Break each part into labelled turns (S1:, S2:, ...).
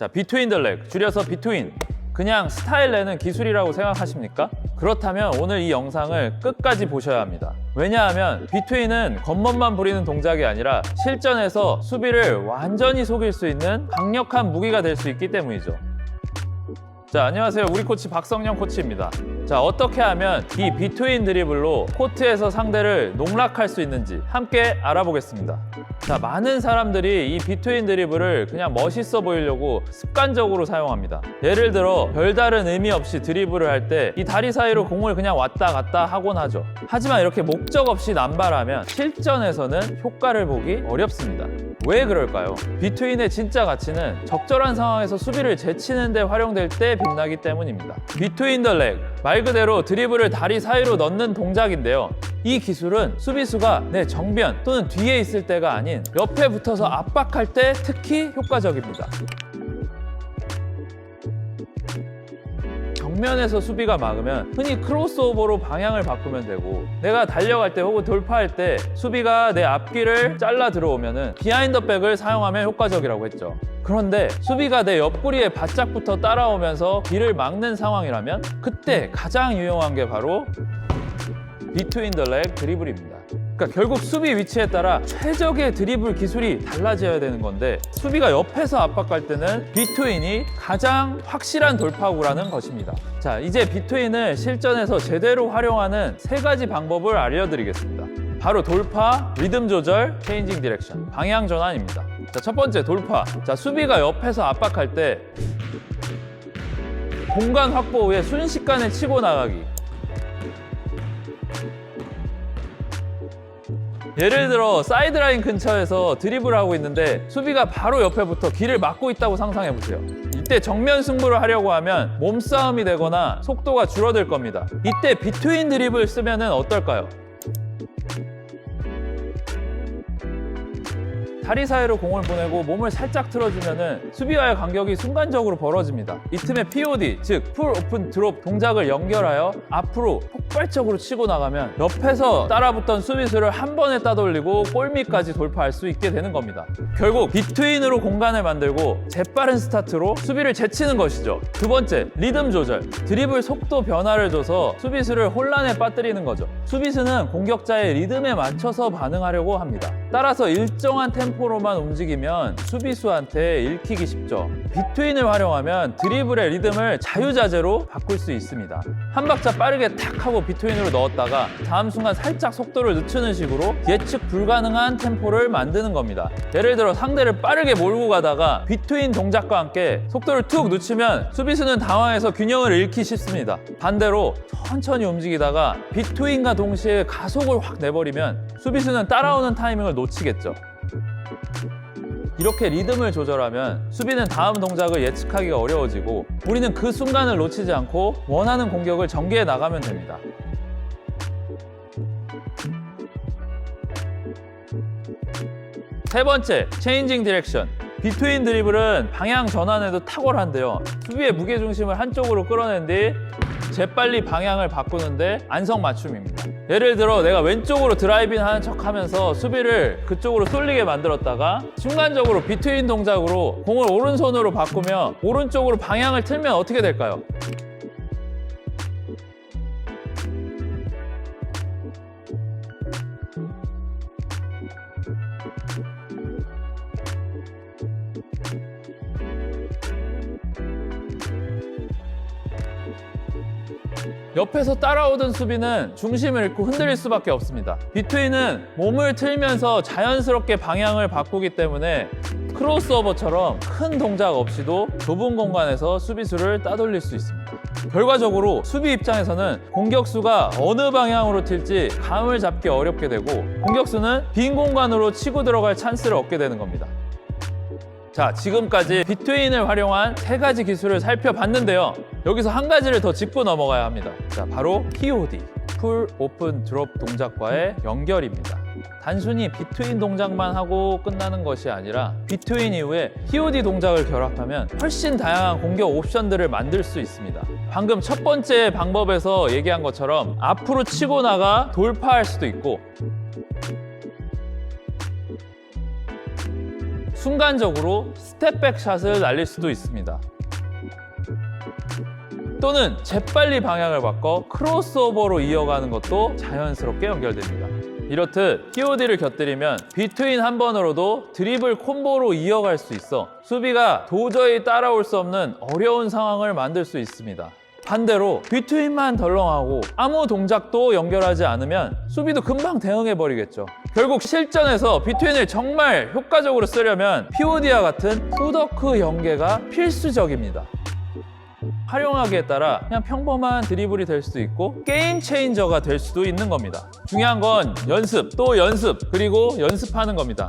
S1: 자, 비트윈 더 렉, 줄여서 비트윈. 그냥 스타일 내는 기술이라고 생각하십니까? 그렇다면 오늘 이 영상을 끝까지 보셔야 합니다. 왜냐하면 비트윈은 겉멋만 부리는 동작이 아니라 실전에서 수비를 완전히 속일 수 있는 강력한 무기가 될 수 있기 때문이죠. 자, 안녕하세요. 우리 코치 박성영 코치입니다. 자, 어떻게 하면 이 비트윈 드리블로 코트에서 상대를 농락할 수 있는지 함께 알아보겠습니다. 자, 많은 사람들이 이 비트윈 드리블을 그냥 멋있어 보이려고 습관적으로 사용합니다. 예를 들어 별다른 의미 없이 드리블을 할 때 이 다리 사이로 공을 그냥 왔다 갔다 하곤 하죠. 하지만 이렇게 목적 없이 남발하면 실전에서는 효과를 보기 어렵습니다. 왜 그럴까요? 비트윈의 진짜 가치는 적절한 상황에서 수비를 제치는 데 활용될 때 빛나기 때문입니다. 비트윈 더 렉, 말 그대로 드리블을 다리 사이로 넣는 동작인데요. 이 기술은 수비수가 내 정면 또는 뒤에 있을 때가 아닌 옆에 붙어서 압박할 때 특히 효과적입니다. 정면에서 수비가 막으면 흔히 크로스오버로 방향을 바꾸면 되고 내가 달려갈 때 혹은 돌파할 때 수비가 내 앞길을 잘라 들어오면은 비하인드 백을 사용하면 효과적이라고 했죠. 그런데 수비가 내 옆구리에 바짝부터 따라오면서 길을 막는 상황이라면 그때 가장 유용한 게 바로 비트윈 더 렉 드리블입니다. 그러니까 결국 수비 위치에 따라 최적의 드리블 기술이 달라져야 되는 건데 수비가 옆에서 압박할 때는 비트윈이 가장 확실한 돌파구라는 것입니다. 자, 이제 비트윈을 실전에서 제대로 활용하는 세 가지 방법을 알려드리겠습니다. 바로 돌파, 리듬 조절, 체인징 디렉션, 방향 전환입니다. 자, 첫 번째 돌파. 자, 수비가 옆에서 압박할 때 공간 확보 후에 순식간에 치고 나가기. 예를 들어 사이드라인 근처에서 드리블을 하고 있는데 수비가 바로 옆에 붙어 길을 막고 있다고 상상해 보세요. 이때 정면 승부를 하려고 하면 몸싸움이 되거나 속도가 줄어들 겁니다. 이때 비트윈 드리블 쓰면 어떨까요? 다리 사이로 공을 보내고 몸을 살짝 틀어주면은 수비와의 간격이 순간적으로 벌어집니다. 이 틈에 POD, 즉 풀 오픈 드롭 동작을 연결하여 앞으로 폭발적으로 치고 나가면 옆에서 따라붙던 수비수를 한 번에 따돌리고 골밑까지 돌파할 수 있게 되는 겁니다. 결국 비트윈으로 공간을 만들고 재빠른 스타트로 수비를 제치는 것이죠. 두 번째, 리듬 조절. 드리블 속도 변화를 줘서 수비수를 혼란에 빠뜨리는 거죠. 수비수는 공격자의 리듬에 맞춰서 반응하려고 합니다. 따라서 일정한 템포 로만 움직이면 수비수한테 읽히기 쉽죠. 비트윈을 활용하면 드리블의 리듬을 자유자재로 바꿀 수 있습니다. 한 박자 빠르게 탁 하고 비트윈으로 넣었다가 다음 순간 살짝 속도를 늦추는 식으로 예측 불가능한 템포를 만드는 겁니다. 예를 들어 상대를 빠르게 몰고 가다가 비트윈 동작과 함께 속도를 툭 늦추면 수비수는 당황해서 균형을 잃기 쉽습니다. 반대로 천천히 움직이다가 비트윈과 동시에 가속을 확 내버리면 수비수는 따라오는 타이밍을 놓치겠죠. 이렇게 리듬을 조절하면 수비는 다음 동작을 예측하기가 어려워지고 우리는 그 순간을 놓치지 않고 원하는 공격을 전개해 나가면 됩니다. 세 번째, 체인징 디렉션. 비트윈 드리블은 방향 전환에도 탁월한데요. 수비의 무게중심을 한쪽으로 끌어낸 뒤 재빨리 방향을 바꾸는데 안성맞춤입니다. 예를 들어 내가 왼쪽으로 드라이빙 하는 척 하면서 수비를 그쪽으로 쏠리게 만들었다가 순간적으로 비트윈 동작으로 공을 오른손으로 바꾸며 오른쪽으로 방향을 틀면 어떻게 될까요? 옆에서 따라오던 수비는 중심을 잃고 흔들릴 수밖에 없습니다. 비트윈은 몸을 틀면서 자연스럽게 방향을 바꾸기 때문에 크로스오버처럼 큰 동작 없이도 좁은 공간에서 수비수를 따돌릴 수 있습니다. 결과적으로 수비 입장에서는 공격수가 어느 방향으로 튈지 감을 잡기 어렵게 되고 공격수는 빈 공간으로 치고 들어갈 찬스를 얻게 되는 겁니다. 자, 지금까지 비트윈을 활용한 세 가지 기술을 살펴봤는데요. 여기서 한 가지를 더 짚고 넘어가야 합니다. 자, 바로 POD, 풀 오픈 드롭 동작과의 연결입니다. 단순히 비트윈 동작만 하고 끝나는 것이 아니라 비트윈 이후에 POD 동작을 결합하면 훨씬 다양한 공격 옵션들을 만들 수 있습니다. 방금 첫 번째 방법에서 얘기한 것처럼 앞으로 치고 나가 돌파할 수도 있고 순간적으로 스텝백 샷을 날릴 수도 있습니다. 또는 재빨리 방향을 바꿔 크로스오버로 이어가는 것도 자연스럽게 연결됩니다. 이렇듯 POD를 곁들이면 비트윈 한 번으로도 드리블 콤보로 이어갈 수 있어 수비가 도저히 따라올 수 없는 어려운 상황을 만들 수 있습니다. 반대로 비트윈만 덜렁하고 아무 동작도 연결하지 않으면 수비도 금방 대응해 버리겠죠. 결국 실전에서 비트윈을 정말 효과적으로 쓰려면 POD와 같은 푸더크 연계가 필수적입니다. 활용하기에 따라 그냥 평범한 드리블이 될 수도 있고 게임 체인저가 될 수도 있는 겁니다. 중요한 건 연습, 또 연습, 그리고 연습하는 겁니다.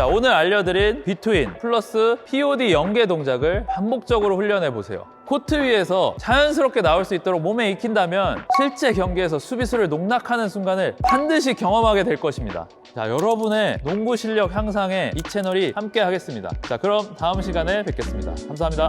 S1: 자, 오늘 알려드린 비트윈 플러스 POD 연계 동작을 반복적으로 훈련해 보세요. 코트 위에서 자연스럽게 나올 수 있도록 몸에 익힌다면 실제 경기에서 수비수를 농락하는 순간을 반드시 경험하게 될 것입니다. 자, 여러분의 농구 실력 향상에 이 채널이 함께 하겠습니다. 자, 그럼 다음 시간에 뵙겠습니다. 감사합니다.